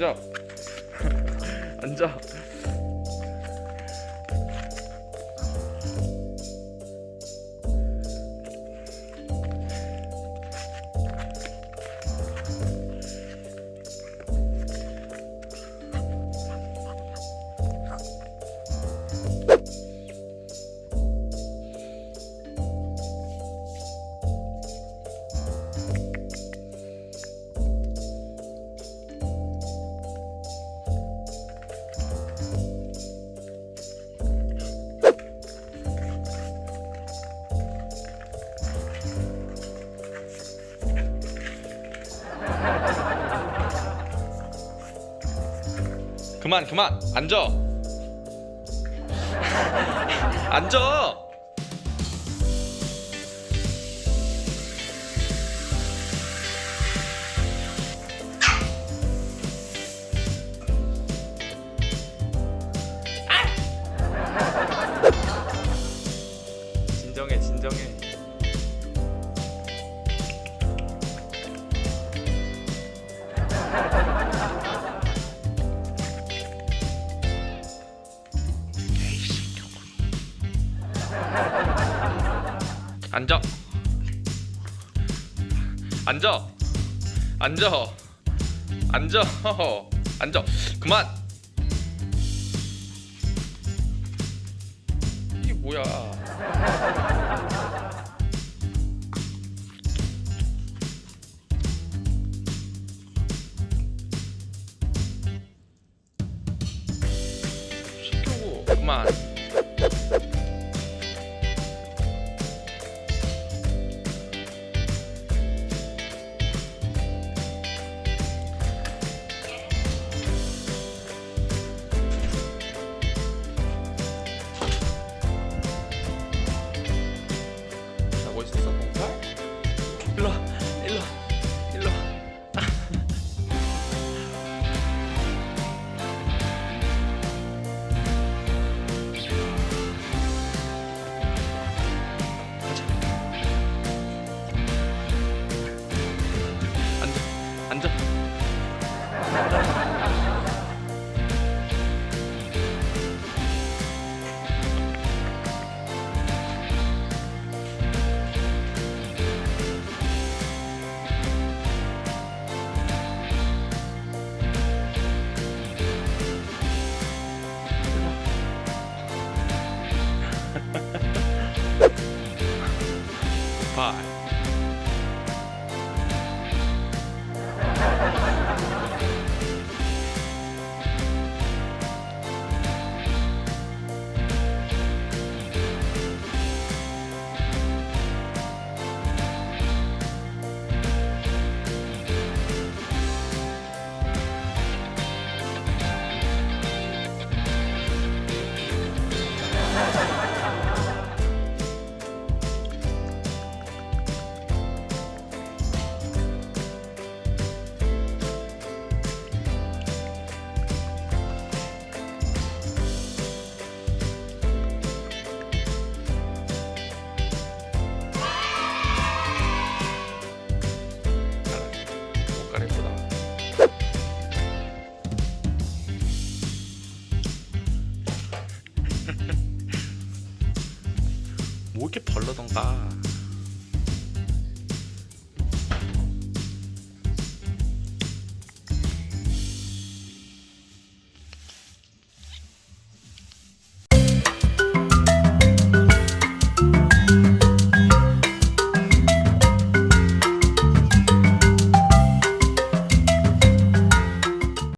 앉아. 앉아. 그만 그만 앉아. 앉아. 앉아. 앉아. 앉아. 앉아. 앉아. 그만. 이게 뭐야? 시켜고 그만. 앉아. 앉 뭐 이렇게 벌러던가.